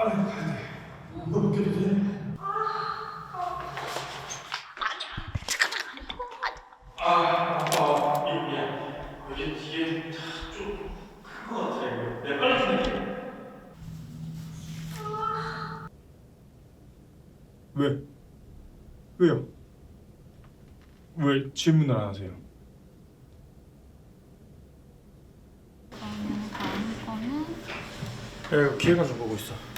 빨리 가야 돼. 이거 못 깨도 돼. 아, 아, 미- 미안. 여기 뒤에 좀큰것 같아. 이거. 내가 빨리 좀 왜? 왜요? 왜 질문을 안 하세요? 그러면 다음 거는 야, 기회가 좀 보고 있어.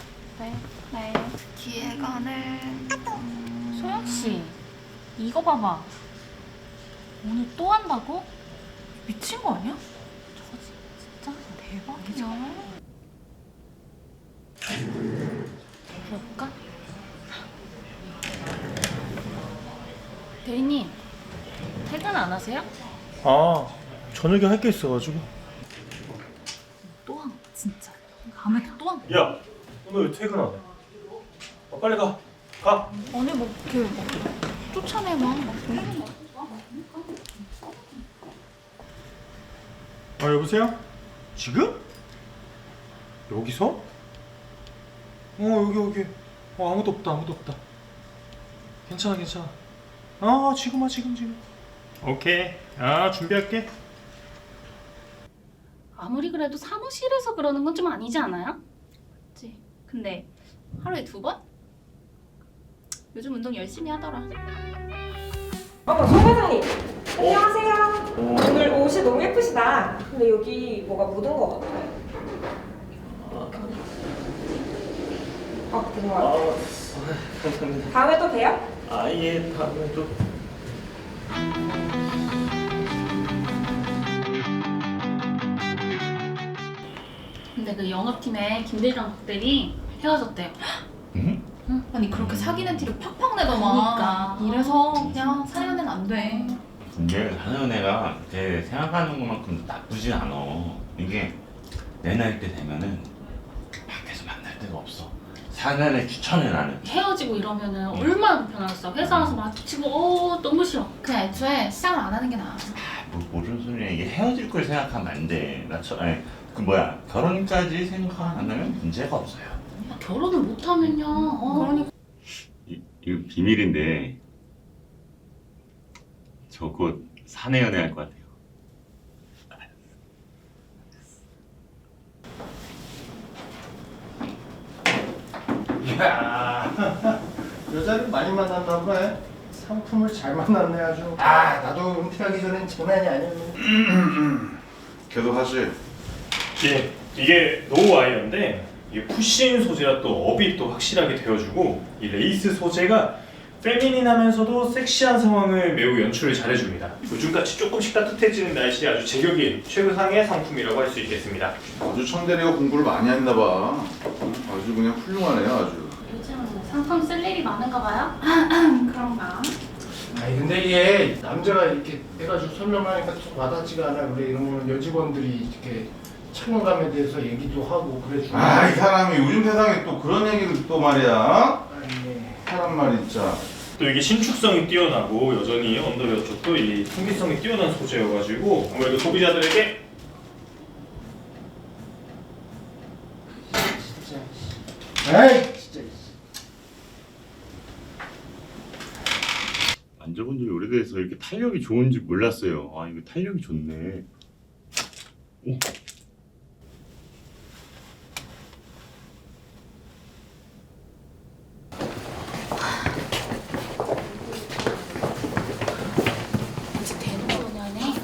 네, 네. 기획안을 음, 소영 씨, 이거 봐봐. 오늘 또 한다고? 미친 거 아니야? 저거 진- 진짜 대박이죠. 볼까? 대리님, 퇴근 안 하세요? 아, 저녁에 할 게 있어가지고. 또 한, 진짜. 다음에 또 한. 야, 오늘 왜 퇴근 안 해? 어, 빨리 가. 가. 아니 뭐 이렇게 막 쫓아내 막. 막 그러는 거. 아 여보세요? 지금? 여기서? 어 여기 여기. 어 아무도 없다 아무도 없다. 괜찮아 괜찮아. 아 지금 와 지금 지금. 오케이. 아 준비할게. 아무리 그래도 사무실에서 그러는 건 좀 아니지 않아요? 근데 하루에 두 번? 요즘 운동 열심히 하더라. 어머 송 과장님 안녕하세요 오늘 옷이 너무 예쁘시다 근데 여기 뭐가 묻은 것 같아요 어, 된것 같아요 감사합니다. 다음에 또 봬요? 아, 예, 다음에 또. 근데 그 영업팀의 김대리랑 박대리 헤어졌대요. 응? 응? 아니 그렇게 사귀는 티를 팍팍 내더만. 그러니까. 이래서 그냥 사연은 안 돼. 근데 애가 제 생각하는 것만큼 나쁘진 않아. 이게 내 나이 때 되면은 밖에서 만날 데가 없어. 사는 애 추천해 나는. 헤어지고 이러면은 얼마나 불편하겠어. 회사 와서 마주치고 어 너무 싫어. 그냥 애초에 시작을 안 하는 게 나아. 아, 뭐 모르는 소리야. 이게 헤어질 걸 생각하면 안 돼. 나 저, 아니, 그 뭐야 결혼까지 생각 안 하면 문제가 없어요. 야, 결혼을 못 하면요. 어. 그러니까. 이, 이거 비밀인데 저 곧 사내 연애 할 것 같아요. 이야 여자를 많이 만났나 보네 상품을 잘 만났네 아주 아 나도 은퇴하기 전엔 장난이 아니었네 계속 하지. 예, 이게 노우 와이어인데 이게 푸신 소재라 또 업이 또 확실하게 되어주고 이 레이스 소재가 페미닌하면서도 섹시한 상황을 매우 연출을 잘해줍니다. 요즘같이 조금씩 따뜻해지는 날씨에 아주 제격인 최고상의 상품이라고 할 수 있겠습니다. 아주 청대리가 공부를 많이 했나 봐. 아주 그냥 훌륭하네요, 아주. 요즘 상품 쓸 일이 많은가 봐요? 그런가? 아니 근데 이게 남자가 이렇게 해가지고 설명하니까 좀 와닿지가 않아 우리 이런 여직원들이 이렇게 착용감에 대해서 얘기도 하고 그래 주고 아, 이 사람이 요즘 세상에 또 그런 얘기를 또 말이야. 아니, 사람 말이 진짜. 또 이게 신축성이 뛰어나고 여전히 언더웨어 쪽도 이 통기성이 뛰어난 소재여가지고 아무래도 소비자들에게 진짜 에이 진짜 만져본 지 오래돼서 이렇게 탄력이 좋은지 몰랐어요. 아 이거 탄력이 좋네. 오. 아직 되는 거냐네?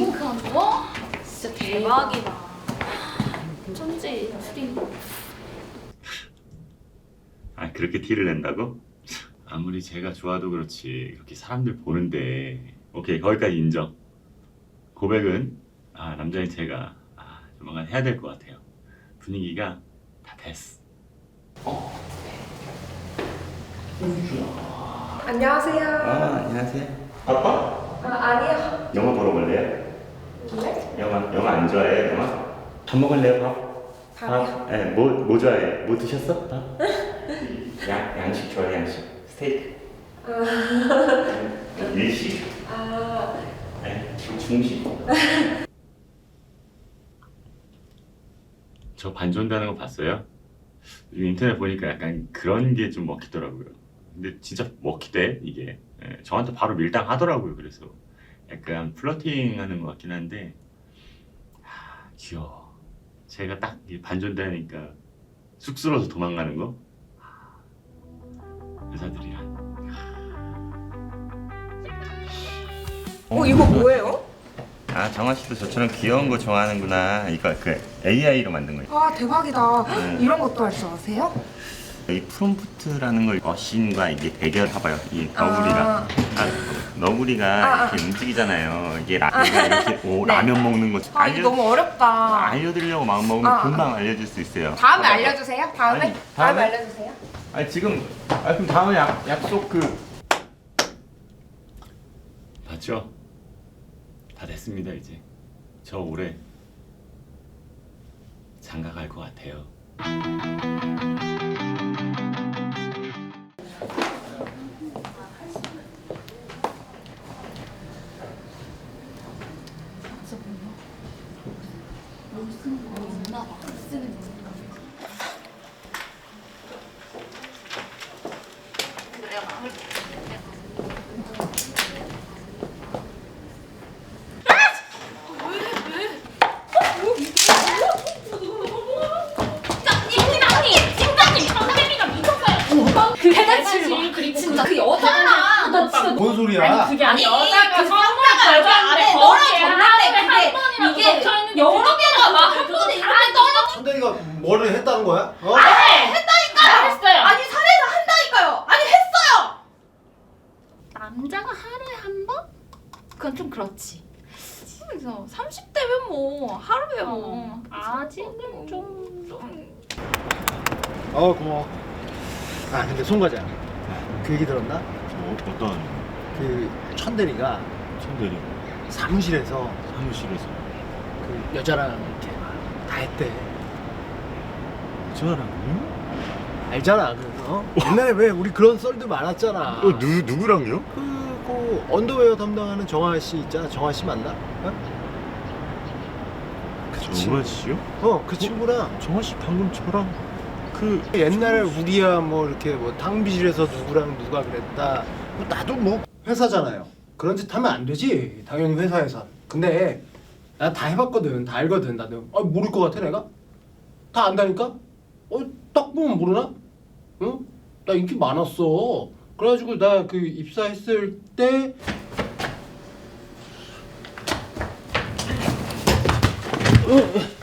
링크한 거? 진짜 대박이다. 천재 프리. 아 그렇게 티를 낸다고? 아무리 제가 좋아도 그렇지 그렇게 사람들 보는데 오케이 거기까지 인정. 고백은 아 남자인 제가 아 조만간 해야 될 것 같아요. 분위기가 됐어. 안녕하세요. 아 안녕하세요. 아빠? 아, 아니요. 영화 보러 갈래요? 네? 영화 영화 안 좋아해요? 영화? 밥 먹을래요? 밥? 밥이요? 네, 뭐, 뭐 좋아해? 뭐 드셨어? 밥? 양, 양식 좋아해, 양식? 스테이크? 네. 일식? 아, 네, 중식? 저 반전되는 거 봤어요? 요즘 인터넷 보니까 약간 그런 게 좀 먹히더라고요. 근데 진짜 먹히대, 이게. 예, 저한테 바로 밀당하더라고요, 그래서. 약간 플러팅 하는 것 같긴 한데, 하, 귀여워. 제가 딱 반전되니까 쑥스러워서 도망가는 거? 하, 여자들이란. 어, 이거 뭐예요? 아, 정아 씨도 저처럼 귀여운 거 좋아하는구나. 이거 그 AI로 만든 거. 아, 대박이다. 네. 이런 것도 할 줄 아세요? 이 프롬프트라는 걸 어신과 이게 대결 해봐요. 이 너구리가 아. 아, 너구리가 아, 아. 이렇게 움직이잖아요. 이게 라, 얘가 이렇게 오, 네. 라면 먹는 거 아, 이거 너무 어렵다. 알려드리려고 마음 먹으면 아, 아. 금방 알려줄 수 있어요. 다음에 알려주세요. 다음에? 아니, 다음에 다음에? 알려주세요. 아니 지금 아 그럼 다음에 약, 약속 그 봤죠? 다 됐습니다 이제. 저 올해 장가 갈 것 같아요. 선생님이가 미쳤어요! 그 진짜 그 여자가 나 진짜 뭔 소리야? 아니 그게 아니 여자가 그 선물 상자가 여기 안에 한 그게 번이라도 이게 여러 개가 막? 한 번에 이렇게 다 떨어 천대리가 뭐를 했다는 거야? 어? 했어요 아니 살에서 한다니까요. 아니 했어요. 남자가 하루에 한 번? 그건 좀 그렇지 그래서 30대면 뭐 하루에 뭐 아직은 좀, 좀 어 고마워. 아 근데 송 과장 그 얘기 들었나? 어, 어떤? 그 천대리가 손들이 사무실에서 사무실에서. 그 여자랑 이렇게 막다 했대. 저랑 알잖아 그 어? 옛날에 왜 우리 그런 썰들 많았잖아. 어, 누 누구랑요? 그, 그 언더웨어 담당하는 정아 씨 있잖아. 정아 씨 맞나? 어? 그 정아 씨요? 어, 그 친구랑. 정아 씨 방금 저랑 그 옛날에 우리야 뭐 이렇게 뭐 탕비실에서 누구랑 누가 그랬다. 뭐 나도 뭐 회사잖아요. 그런 짓 하면 안 되지 당연히 회사에선 근데 나 다 해봤거든 다 알거든 나도 아 모를 것 같아 내가? 다 안다니까? 어 딱 보면 모르나? 응? 나 인기 많았어. 그래가지고 나 그 입사했을 때 아니 누가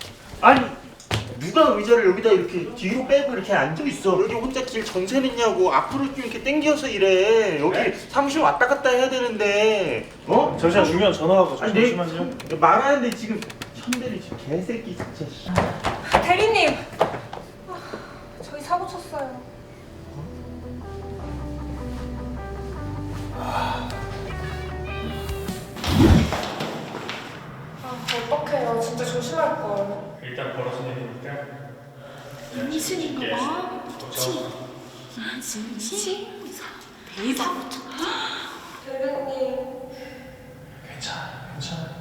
의자를 여기다 이렇게 뒤로 빼고 이렇게 앉아 있어 여기 혼자 길 정체했냐고 앞으로 좀 이렇게 당겨서 이래 여기 사무실 왔다 갔다 해야 되는데 어? 잠시만 중요한 전화가 아니, 내- 잠시만요. 말하는데 지금 천대리 지금 개새끼 진짜 씨. 대리님. 임신인가 봐 그렇죠. 임신? 쳤다 대리님. 괜찮아, 괜찮아.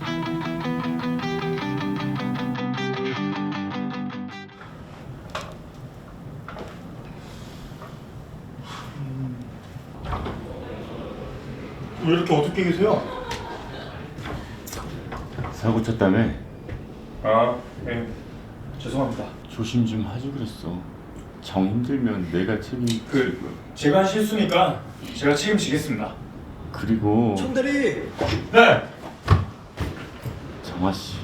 왜 이렇게 어둡게 계세요? 사고 쳤다며 아, 네. 죄송합니다. 조심 좀 하지 그랬어 정 힘들면 내가 책임 그 제가 한 실수니까 제가 책임지겠습니다. 그리고 천대리 네. 정아 씨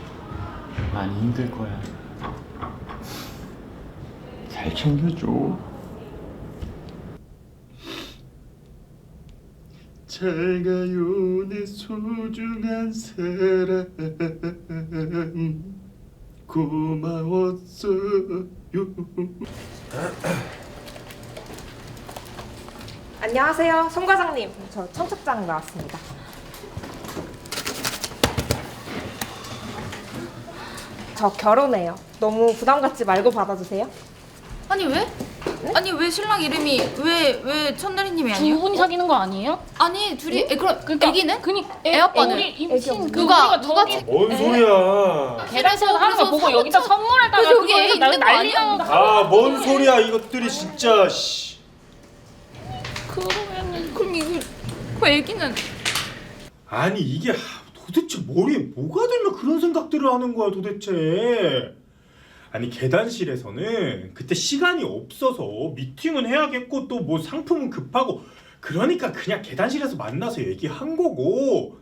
많이 힘들 거야. 잘 챙겨줘. 잘 가요 내 소중한 사람 고마웠어 안녕하세요, 송 과장님. 저 청첩장 나왔습니다. 저 결혼해요. 너무 부담 갖지 말고 받아주세요. 아니 왜? 아니 왜 신랑 이름이 왜 왜 천대리님이 두 아니에요? 분이 사귀는 거 아니에요? 아니 둘이 에, 그럼 그러니까 애기는? 그니 애 아빠는? 우리 임신 그 누가 우리가 누가 저기 지- 뭔 소리야? 계란에서 하는 거 보고 여기다 그래서 여기 그거 애 있는 거 난리 아니야? 나고 아, 뭔 소리야 이것들이 진짜. 씨. 그러면 그럼 이거 그 애기는 아니 이게 하, 도대체 머리에 뭐가 들면 그런 생각들을 하는 거야 도대체 아니 계단실에서는 그때 시간이 없어서 미팅은 해야겠고 또 뭐 상품은 급하고 그러니까 그냥 계단실에서 만나서 얘기한 거고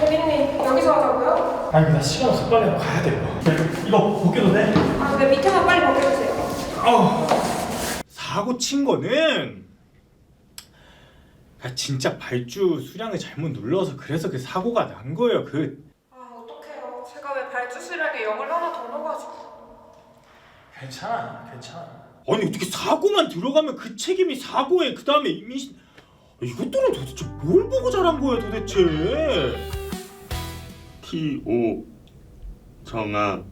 대리님, 여기서 하자고요? 아니 나 시간 없어 빨리 가야 돼 이거 이거 벗겨도 돼? 아, 네, 밑에만 빨리 벗겨주세요. 어. 사고 친 거는 아, 진짜 발주 수량을 잘못 눌러서 그래서 그 사고가 난 거예요 그 아, 어떡해요. 제가 왜 발주실에게 영을 하나 더 넣어가지고. 괜찮아, 괜찮아. 아니 어떻게 사고만 들어가면 그 책임이 사고에 그 다음에 이민신 이것들은 도대체 뭘 보고 잘한 거야 도대체? T.O. 정아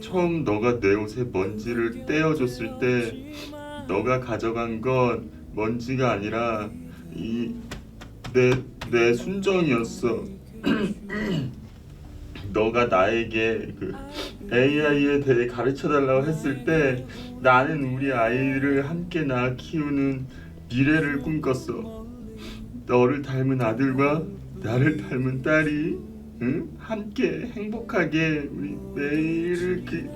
처음 너가 내 옷에 먼지를 떼어줬을 때 너가 가져간 건 먼지가 아니라 이 내 내 순정이었어. 너가 나에게 그 AI에 대해 가르쳐 달라고 했을 때 나는 우리 아이를 함께 낳아 키우는 미래를 꿈꿨어. 너를 닮은 아들과 나를 닮은 딸이 응? 함께 행복하게 우리 매일을 그